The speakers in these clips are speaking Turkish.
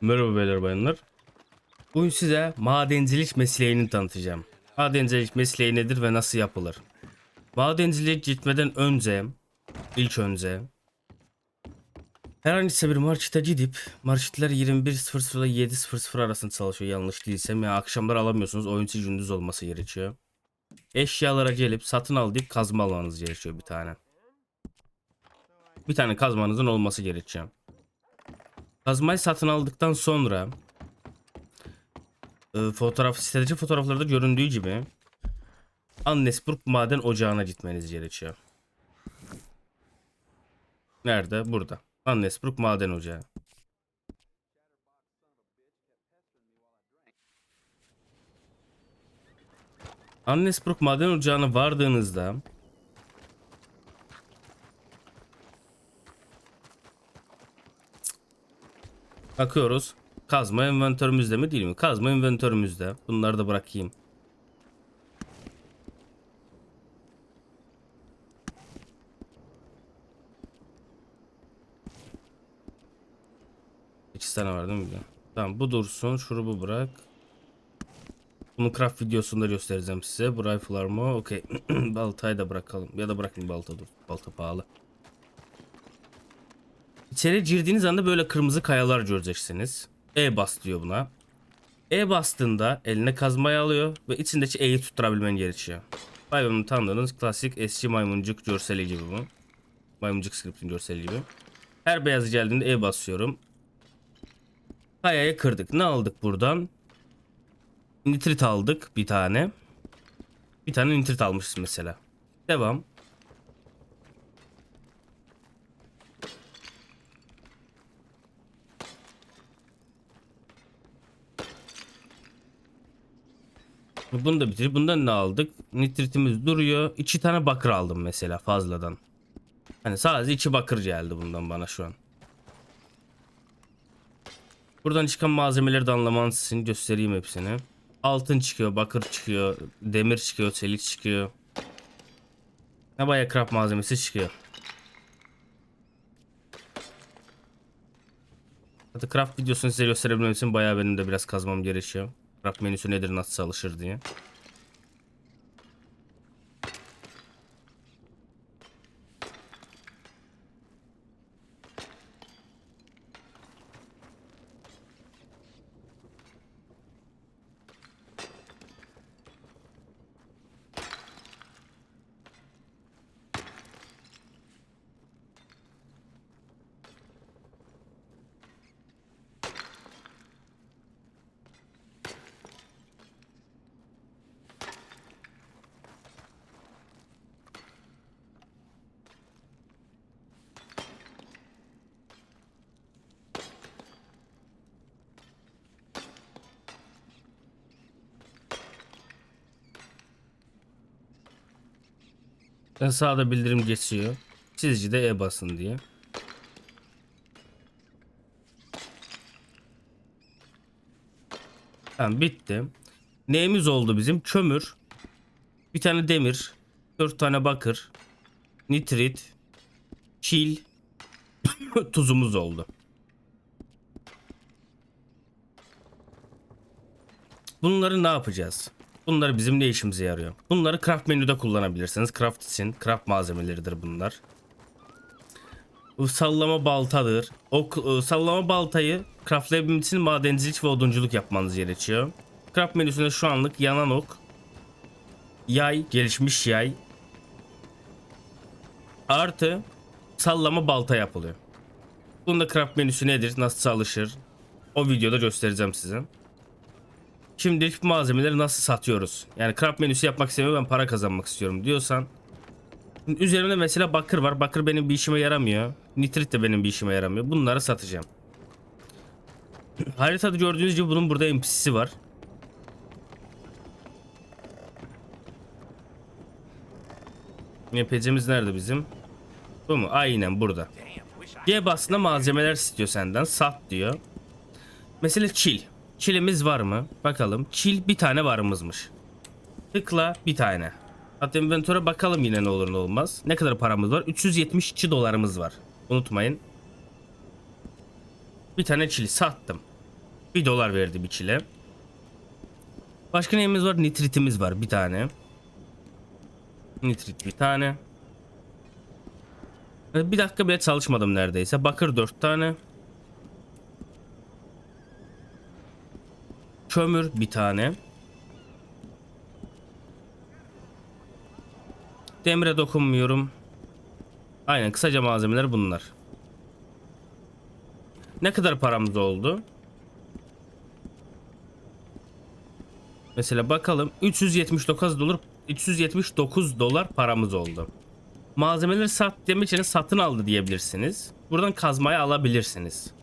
Merhaba beyler bayanlar. Bugün size madencilik mesleğini tanıtacağım. Madencilik mesleği nedir ve nasıl yapılır? Madencilik gitmeden önce, ilk önce herhangi bir markete gidip marketler 21.00 ile 7.00 arasında çalışıyor yanlış değilsem. Yani akşamlar alamıyorsunuz oyun içi gündüz olması gerekiyor. Eşyalara gelip satın al deyip kazma almanız gerekiyor bir tane. Bir tane kazmanızın olması gerekiyor. Kazmayı satın aldıktan sonra e, fotoğraf sitedeki fotoğraflarda göründüğü gibi Annesburg maden ocağına gitmeniz gerekiyor. Nerede? Burada. Annesburg maden ocağı. Annesburg maden ocağına vardığınızda Bakıyoruz. Kazma envantörümüzde mi değil mi? Kazma envantörümüzde. Bunları da bırakayım. İki tane var değil mi? Tamam bu dursun. Şurubu bırak. Bunun craft videosunda göstereceğim size. Bu rifle armor. Okey. Baltayı da bırakalım. Ya da bırakın balta dur. Balta pahalı. İçeri girdiğiniz anda böyle kırmızı kayalar göreceksiniz. E bas diyor buna. E bastığında eline kazmayı alıyor ve içindeki E'yi tutturabilmen gerekiyor. Hayvanın tanıdığınız klasik eski maymuncuk görseli gibi bu. Maymuncuk script'in görseli gibi. Her beyazı geldiğinde E basıyorum. Kayayı kırdık. Ne aldık buradan? Nitrit aldık bir tane. Bir tane nitrit almışız mesela. Devam. Bunu da bitir. Bundan ne aldık? Nitritimiz duruyor. İki tane bakır aldım mesela fazladan. Hani sadece iki bakır geldi bundan bana şu an. Buradan çıkan malzemeleri de anlamanız için göstereyim hepsini. Altın çıkıyor, bakır çıkıyor, demir çıkıyor, çelik çıkıyor. Ne bayağı craft malzemesi çıkıyor. Hatta craft videosunu size gösterebilmem için bayağı benim de biraz kazmam gerekiyor. Craft menüsü nedir, nasıl çalışır diye. Ben sağda bildirim geçiyor. Sizce de E basın diye. Tamam bitti. Neyimiz oldu bizim? Kömür. Bir tane demir. Dört tane bakır. Nitrit. Çil. Tuzumuz oldu. Bunları ne yapacağız? Bunlar bizim ne işimize yarıyor? Bunları craft menüde kullanabilirsiniz. Craft için craft malzemeleridir bunlar. Bu sallama baltadır. O k- sallama baltayı craftlayabilmek için madencilik ve odunculuk yapmanız gerekiyor. Craft menüsünde şu anlık yanan ok, yay, gelişmiş yay, artı sallama balta yapılıyor. Bunda craft menüsü nedir, nasıl çalışır? O videoda göstereceğim size. Şimdilik malzemeleri nasıl satıyoruz? Yani craft menüsü yapmak istemiyorum ben para kazanmak istiyorum diyorsan. Üzerimde mesela bakır var. Bakır benim bir işime yaramıyor. Nitrit de benim bir işime yaramıyor. Bunları satacağım. Haritada gördüğünüz gibi bunun burada NPC'si var. NPC'miz nerede bizim? Bu mu? Aynen burada. G basında malzemeler istiyor senden. Sat diyor. Mesela çil. Çilimiz var mı? Bakalım. Çil bir tane varımızmış. Tıkla bir tane. Hatta inventory'a bakalım yine ne olur ne olmaz. Ne kadar paramız var? 372 dolarımız var. Unutmayın. Bir tane çili sattım. 1 dolar verdi bir çile. Başka neyimiz var? Nitritimiz var bir tane. Nitrit bir tane. Bir dakika bile çalışmadım neredeyse. Bakır 4 tane. Kömür bir tane. Demire dokunmuyorum. Aynen kısaca malzemeler bunlar. Ne kadar paramız oldu? Mesela bakalım 379 dolar 379 dolar paramız oldu. Malzemeleri sat demek için satın aldı diyebilirsiniz. Buradan kazmayı alabilirsiniz.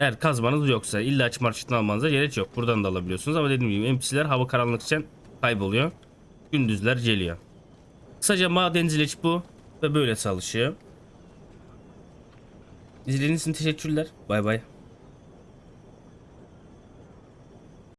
Eğer kazmanız yoksa illa aç marşıtını almanıza gerek yok. Buradan da alabiliyorsunuz ama dediğim gibi NPC'ler hava karanlıkken kayboluyor. Gündüzler geliyor. Kısaca madencilik bu ve böyle çalışıyor. İzlediğiniz için teşekkürler. Bay bay.